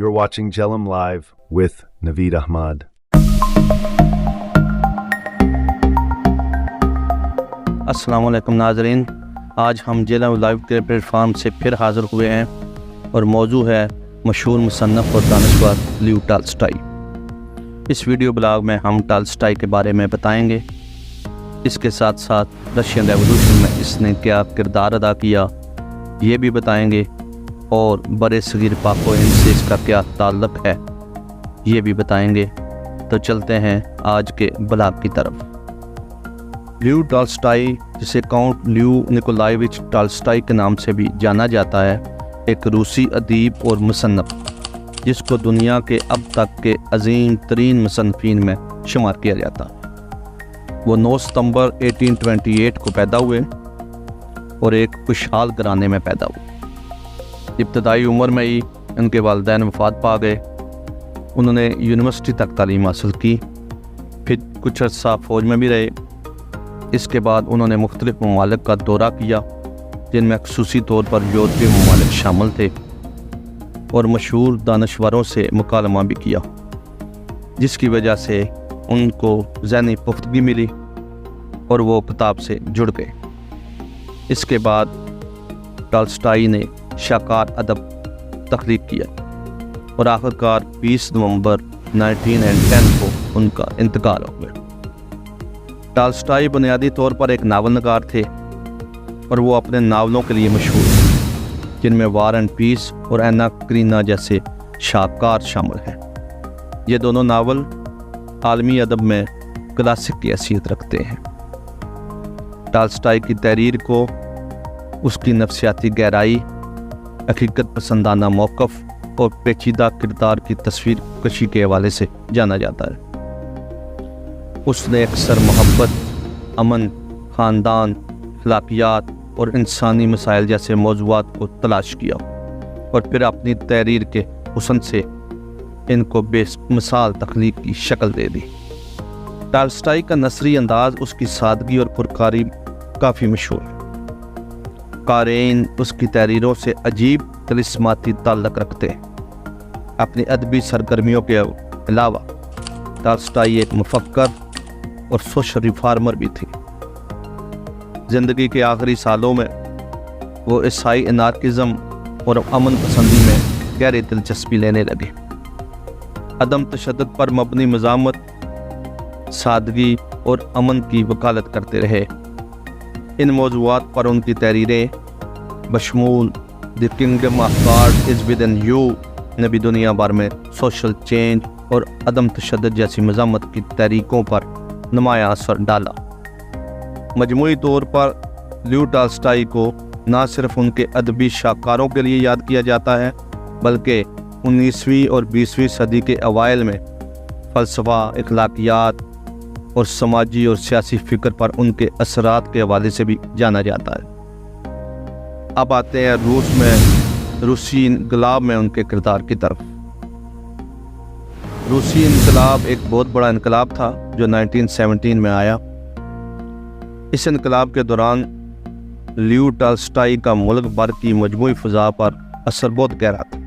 You're watching Jelam Live with Naveed Ahmad. السلام علیکم ناظرین آج ہم جیلا لائیو کے پلیٹ فارم سے پھر حاضر ہوئے ہیں اور موضوع ہے مشہور مصنف اور دانشور لیو ٹالسٹائی اس ویڈیو بلاگ میں ہم ٹالسٹائی کے بارے میں بتائیں گے اس کے ساتھ ساتھ رشین ریولوشن میں اس نے کیا کردار ادا کیا یہ بھی بتائیں گے اور برے صغیر پاک و ہند سے اس کا کیا تعلق ہے؟ یہ بھی بتائیں گے۔ تو چلتے ہیں آج کے بلاگ کی طرف۔ لیو ٹالسٹائی، جسے کاؤنٹ لیو نکولائیوچ ٹالسٹائی کے نام سے بھی جانا جاتا ہے، ایک روسی ادیب اور مصنف، جس کو دنیا کے اب تک کے عظیم ترین مصنفین میں شمار کیا جاتا۔ وہ نو ستمبر 1828 کو پیدا ہوئے اور ایک خوشحال گرانے میں پیدا ہوئے۔ ابتدائی عمر میں ہی ان کے والدین وفات پا گئے۔ انہوں نے یونیورسٹی تک تعلیم حاصل کی، پھر کچھ عرصہ فوج میں بھی رہے۔ اس کے بعد انہوں نے مختلف ممالک کا دورہ کیا، جن میں خصوصی طور پر یورپی ممالک شامل تھے اور مشہور دانشوروں سے مکالمہ بھی کیا، جس کی وجہ سے ان کو ذہنی پختگی ملی اور وہ کتاب سے جڑ گئے۔ اس کے بعد ٹالسٹائی نے شاکار ادب تخلیق کیا۔ اور آخرکار بیس نومبر نائنٹین اینڈ ٹین کو ان کا انتقال ہو گیا۔ ٹالسٹائی بنیادی طور پر ایک ناول نگار تھے اور وہ اپنے ناولوں کے لیے مشہور ہیں، جن میں وار اینڈ پیس اور اینا کرینا جیسے شاہکار شامل ہیں۔ یہ دونوں ناول عالمی ادب میں کلاسک کی حیثیت رکھتے ہیں۔ ٹالسٹائی کی تحریر کو، اس کی نفسیاتی گہرائی حقیقت پسندانہ موقف اور پیچیدہ کردار کی تصویر کشی کے حوالے سے جانا جاتا ہے۔ اس نے اکثر محبت، امن، خاندان اخلاقیات اور انسانی مسائل جیسے موضوعات کو تلاش کیا اور پھر اپنی تحریر کے حسن سے ان کو بے مثال تخلیق کی شکل دے دی۔ ٹالسٹائی کا نثری انداز اس کی سادگی اور پرکاری کافی مشہور ہے۔ قارئین اس کی تحریروں سے عجیب تلسماتی تعلق رکھتے ہیں۔ اپنی ادبی سرگرمیوں کے علاوہ ٹالسٹائی ایک مفکر اور سوشل ریفارمر بھی تھی۔ زندگی کے آخری سالوں میں وہ عیسائی انارکزم اور امن پسندی میں گہری دلچسپی لینے لگے۔ عدم تشدد پر مبنی مزامت سادگی اور امن کی وکالت کرتے رہے۔ ان موضوعات پر ان کی تحریریں۔ بشمول the kingdom of God is within you نے بھی دنیا بھر میں سوشل چینج اور عدم تشدد جیسی مزامت کی تحریکوں پر نمایاں اثر ڈالا۔ مجموعی طور پر لیو ٹالسٹائی کو نہ صرف ان کے ادبی شاہکاروں کے لیے یاد کیا جاتا ہے، بلکہ انیسویں اور بیسویں صدی کے اوائل میں فلسفہ، اخلاقیات اور سماجی اور سیاسی فکر پر ان کے اثرات کے حوالے سے بھی جانا جاتا ہے۔ اب آتے ہیں روس میں، روسی انقلاب میں ان کے کردار کی طرف۔ روسی انقلاب ایک بہت بڑا انقلاب تھا جو نائنٹین سیونٹین میں آیا۔ اس انقلاب کے دوران لیو ٹالسٹائی کا ملک بھر کی مجموعی فضا پر اثر بہت گہرا تھا۔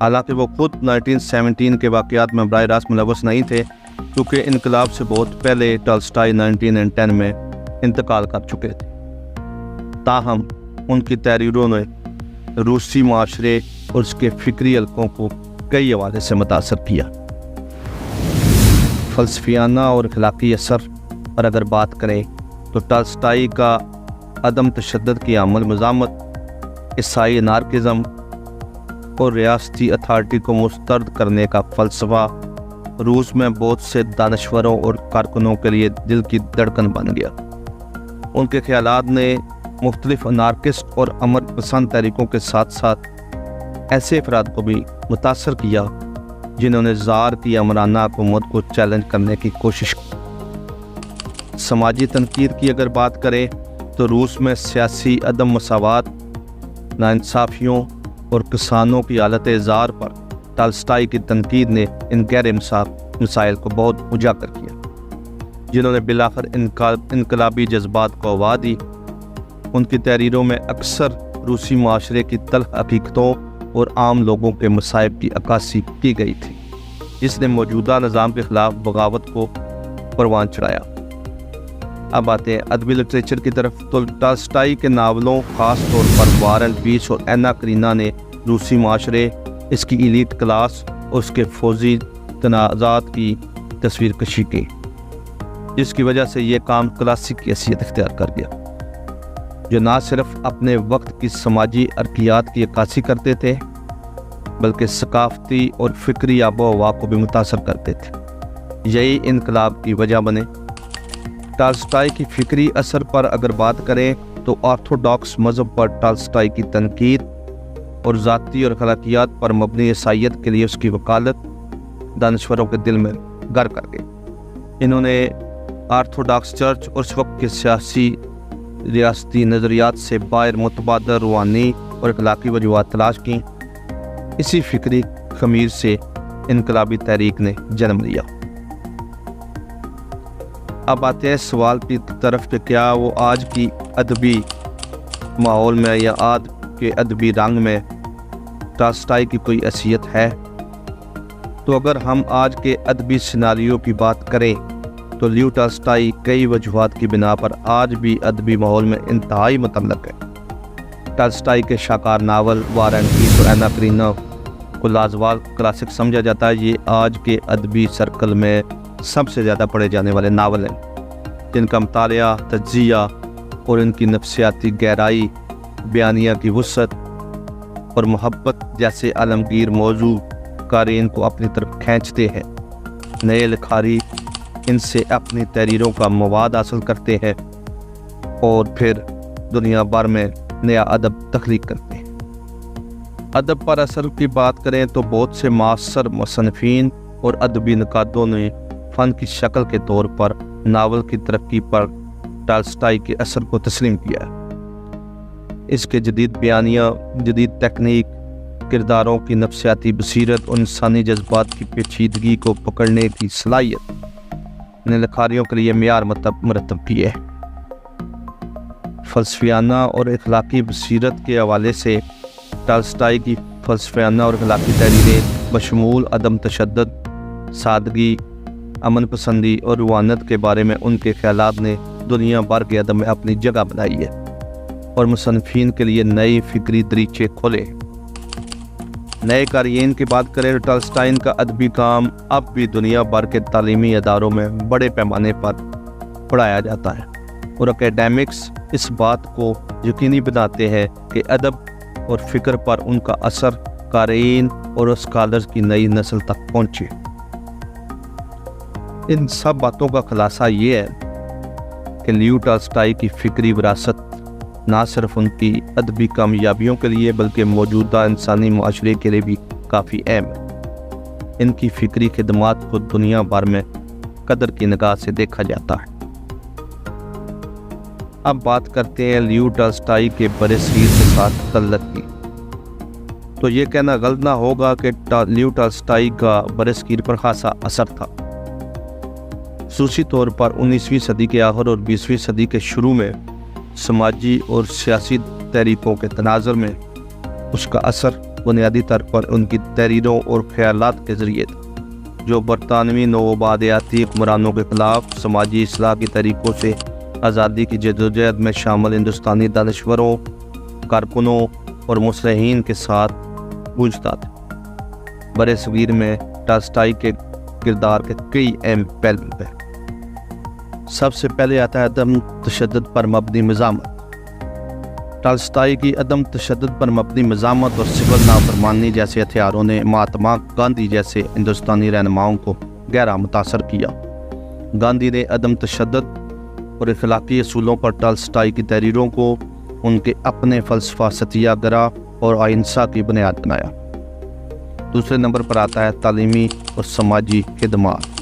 حالانکہ وہ خود نائنٹین سیونٹین کے واقعات میں براہ راست ملوث نہیں تھے کیونکہ انقلاب سے بہت پہلے ٹالسٹائی نائنٹین اینڈ ٹین میں انتقال کر چکے تھے۔ تاہم، ان کی تحریروں نے روسی معاشرے اور اس کے فکری حلقوں کو کئی حوالے سے متاثر کیا۔ فلسفیانہ اور اخلاقی اثر پر اگر بات کریں تو ٹالسٹائی کا عدم تشدد کی عمل مزامت، عیسائی نارکزم اور ریاستی اتھارٹی کو مسترد کرنے کا فلسفہ روس میں بہت سے دانشوروں اور کارکنوں کے لیے دل کی دھڑکن بن گیا۔ ان کے خیالات نے مختلف انارکسٹ اور امر پسند تحریکوں کے ساتھ ساتھ ایسے افراد کو بھی متاثر کیا جنہوں نے زار کی امرانہ حکومت کو چیلنج کرنے کی کوشش کی۔ سماجی تنقید کی اگر بات کریں تو روس میں سیاسی عدم مساوات، ناانصافیوں اور کسانوں کی حالت اظہار پر ٹالسٹائی کی تنقید نے ان غیر انصاف مسائل کو بہت اجاگر کیا۔ جنہوں نے بلاخر انقلابی جذبات کو دی ان کی تحریروں میں اکثر روسی معاشرے کی تلخ حقیقتوں اور عام لوگوں کے مصائب کی عکاسی کی گئی تھی۔ جس نے موجودہ نظام کے خلاف بغاوت کو پروان چڑھایا۔ اب آتے ہیں ادبی لٹریچر کی طرف۔ تو ٹالسٹائی کے ناولوں، خاص طور پر وار اینڈ پیس اور اینا کرینا نے روسی معاشرے اس کی ایلیٹ کلاس اور اس کے فوجی تنازعات کی تصویر کشی کی، جس کی وجہ سے یہ کام کلاسک کی حیثیت اختیار کر گیا۔ جو نہ صرف اپنے وقت کی سماجی ارکیات کی عکاسی کرتے تھے، بلکہ ثقافتی اور فکری آب و ہوا کو بھی متاثر کرتے تھے۔ یہی انقلاب کی وجہ بنے۔ ٹالسٹائی کی فکری اثر پر اگر بات کریں تو آرتھوڈاکس مذہب پر ٹالسٹائی کی تنقید اور ذاتی اور خلاقیات پر مبنی عیسائیت کے لیے اس کی وکالت دانشوروں کے دل میں گر کر گئی۔ انہوں نے آرتھوڈاکس چرچ اور اس وقت کے سیاسی ریاستی نظریات سے باہر متبادر روحانی اور اخلاقی وجوہات تلاش کیں۔ اسی فکری خمیر سے انقلابی تحریک نے جنم لیا۔ اب آتے ہیں سوال کی طرف کہ کیا وہ آج کی ادبی ماحول میں یا آج کے ادبی رنگ میں ٹاسٹائی کی کوئی اصیت ہے؟ تو اگر ہم آج کے ادبی سناریوں کی بات کریں، تو لیو ٹاسٹائی کئی وجوہات کی بنا پر آج بھی ادبی ماحول میں انتہائی متعلق ہے ٹاسٹائی کے شاکار ناول وارن پیس اور اینا کرینو کو لازوال کلاسک سمجھا جاتا ہے، یہ آج کے ادبی سرکل میں سب سے زیادہ پڑھے جانے والے ناول ہیں۔ جن کا مطالعہ، تجزیہ اور ان کی نفسیاتی گہرائی، بیانیہ کی وسعت اور محبت جیسے عالمگیر موضوع قارئین کو اپنی طرف کھینچتے ہیں۔ نئے لکھاری ان سے اپنی تحریروں کا مواد حاصل کرتے ہیں اور پھر دنیا بھر میں نیا ادب تخلیق کرتے ہیں۔ ادب پر اثر کی بات کریں تو بہت سے معاصر مصنفین اور ادبی نقادوں نے فن کی شکل کے طور پر ناول کی ترقی پر ٹالسٹائی کے اثر کو تسلیم کیا۔ ہے اس کے جدید بیانیہ، جدید تکنیک، کرداروں کی نفسیاتی بصیرت اور انسانی جذبات کی پیچیدگی کو پکڑنے کی صلاحیت نے لکھاریوں کے لیے معیار مرتب کیے فلسفیانہ اور اخلاقی بصیرت کے حوالے سے ٹالسٹائی کی فلسفیانہ اور اخلاقی تحریریں بشمول عدم تشدد، سادگی، امن پسندی اور روانت کے بارے میں ان کے خیالات نے دنیا بھر کے ادب میں اپنی جگہ بنائی ہے۔ اور مصنفین کے لیے نئی فکری دریچے کھولے۔ نئے قارئین کی بات کریں ٹالسٹائن کا ادبی کام اب بھی دنیا بھر کے تعلیمی اداروں میں بڑے پیمانے پر پڑھایا جاتا ہے۔ اور اکیڈیمکس اس بات کو یقینی بناتے ہیں کہ ادب اور فکر پر ان کا اثر قارئین اور اسکالرز کی نئی نسل تک پہنچے۔ ان سب باتوں کا خلاصہ یہ ہے کہ لیو ٹالسٹائی کی فکری وراثت نہ صرف ان کی ادبی کامیابیوں کے لیے بلکہ موجودہ انسانی معاشرے کے لیے بھی کافی اہم ہے۔ ان کی فکری خدمات کو دنیا بھر میں قدر کی نگاہ سے دیکھا جاتا ہے۔ اب بات کرتے ہیں لیو ٹالسٹائی کے برے سیر کے ساتھ تعلق کی۔ تو یہ کہنا غلط نہ ہوگا کہ لیو ٹالسٹائی کا برسکیر پر خاصا اثر تھا۔ خصوصی طور پر انیسویں صدی کے آخر اور بیسویں صدی کے شروع میں سماجی اور سیاسی تحریکوں کے تناظر میں اس کا اثر بنیادی طور پر ان کی تحریروں اور خیالات کے ذریعے تھا، جو برطانوی نوبادیاتی حکمرانوں کے خلاف سماجی اصلاح کی طریقوں سے آزادی کی جدوجہد میں شامل ہندوستانی دانشوروں، کارکنوں اور مسلحین کے ساتھ گونجتا تھا۔ برے صغیر میں ٹاسٹائی کے کردار کے کئی اہم پہلو ہیں۔ سب سے پہلے آتا ہے عدم تشدد پر مبنی مزامت۔ ٹالسٹائی کی عدم تشدد پر مبنی مزامت اور سول نافرمانی جیسے ہتھیاروں نے مہاتما گاندھی جیسے ہندوستانی رہنماؤں کو گہرا متاثر کیا۔ گاندھی نے عدم تشدد اور اخلاقی اصولوں پر ٹالسٹائی کی تحریروں کو ان کے اپنے فلسفہ ستیہ گرا اور آئنسا کی بنیاد بنایا۔ دوسرے نمبر پر آتا ہے تعلیمی اور سماجی خدمات۔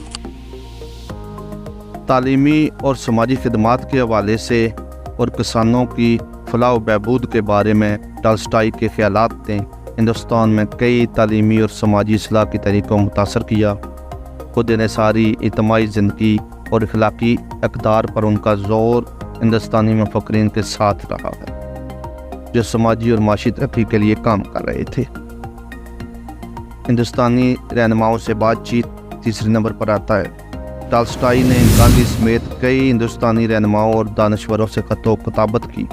تعلیمی اور سماجی خدمات کے حوالے سے اور کسانوں کی فلاح و بہبود کے بارے میں ٹالسٹائی کے خیالات نے ہندوستان میں کئی تعلیمی اور سماجی اصلاح کی طریقوں کو متاثر کیا۔ خود انحصاری، اجتماعی زندگی اور اخلاقی اقدار پر ان کا زور ہندوستانی مفکرین کے ساتھ رہا ہے، جو سماجی اور معاشی ترقی کے لیے کام کر رہے تھے۔ ہندوستانی رہنماؤں سے بات چیت تیسرے نمبر پر آتا ہے۔ ٹالسٹائی نے گاندھی سمیت کئی ہندوستانی رہنماؤں اور دانشوروں سے خط و کتابت کی۔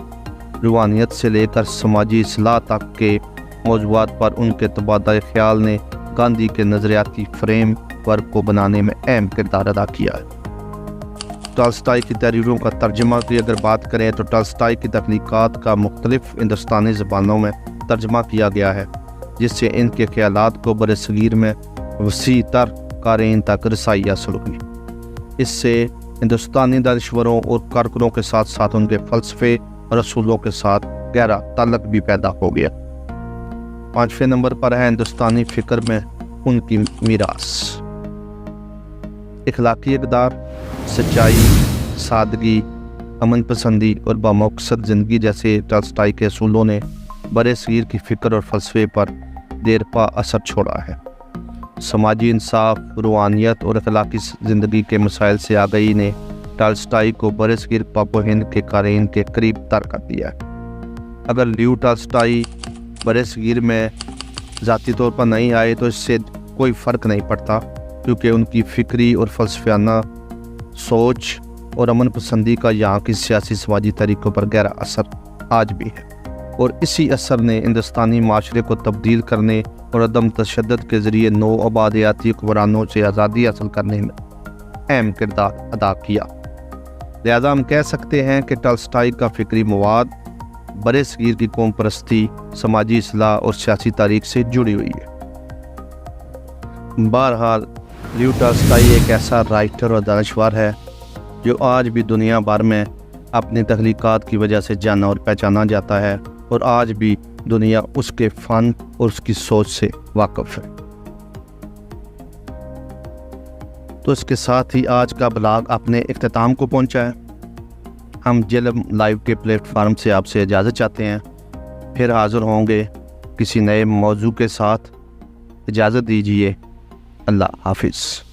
روحانیت سے لے کر سماجی اصلاح تک کے موضوعات پر ان کے تبادلہ خیال نے گاندھی کے نظریاتی فریم ورک کو بنانے میں اہم کردار ادا کیا۔ ہے ٹالسٹائی کی تحریروں کا ترجمہ کی اگر بات کریں تو ٹالسٹائی کی تخلیقات کا مختلف ہندوستانی زبانوں میں ترجمہ کیا گیا ہے، جس سے ان کے خیالات کو بر صغیر میں وسیع تر قارئین تک رسائی حاصل ہوئی۔ اس سے ہندوستانی دانشوروں اور کارکنوں کے ساتھ ساتھ ان کے فلسفے اور اصولوں کے ساتھ گہرا تعلق بھی پیدا ہو گیا۔ پانچویں نمبر پر ہے ہندوستانی فکر میں ان کی میراث۔ اخلاقی اقدار، سچائی، سادگی، امن پسندی اور بامقصد زندگی جیسے ٹالسٹائی کے اصولوں نے برے صغیر کی فکر اور فلسفے پر دیر پا اثر چھوڑا ہے۔ سماجی انصاف روحانیت اور اخلاقی زندگی کے مسائل سے آگئی نے ٹالسٹائی کو برے صغیر و ہند کے قارئین کے قریب تر کر دیا۔ ہے اگر لیو ٹالسٹائی برے صغیر میں ذاتی طور پر نہیں آئے تو اس سے کوئی فرق نہیں پڑتا، کیونکہ ان کی فکری اور فلسفیانہ سوچ اور امن پسندی کا یہاں کی سیاسی سماجی طریقوں پر گہرا اثر آج بھی ہے۔ اور اسی اثر نے ہندوستانی معاشرے کو تبدیل کرنے اور عدم تشدد کے ذریعے نو آبادیاتی حکمرانوں سے آزادی حاصل کرنے میں اہم کردار ادا کیا۔ لہذا ہم کہہ سکتے ہیں کہ ٹلسٹائی کا فکری مواد برے صغیر کی قوم پرستی، سماجی اصلاح اور سیاسی تاریخ سے جڑی ہوئی ہے۔ بہرحال، لیو ٹالسٹائی ایک ایسا رائٹر اور دانشور ہے جو آج بھی دنیا بھر میں اپنی تخلیقات کی وجہ سے جانا اور پہچانا جاتا ہے اور آج بھی دنیا اس کے فن اور اس کی سوچ سے واقف ہے۔ تو اس کے ساتھ ہی آج کا بلاگ اپنے اختتام کو پہنچا ہے۔ ہم جلم لائیو کے پلیٹ فارم سے آپ سے اجازت چاہتے ہیں۔ پھر حاضر ہوں گے کسی نئے موضوع کے ساتھ۔ اجازت دیجیے اللہ حافظ۔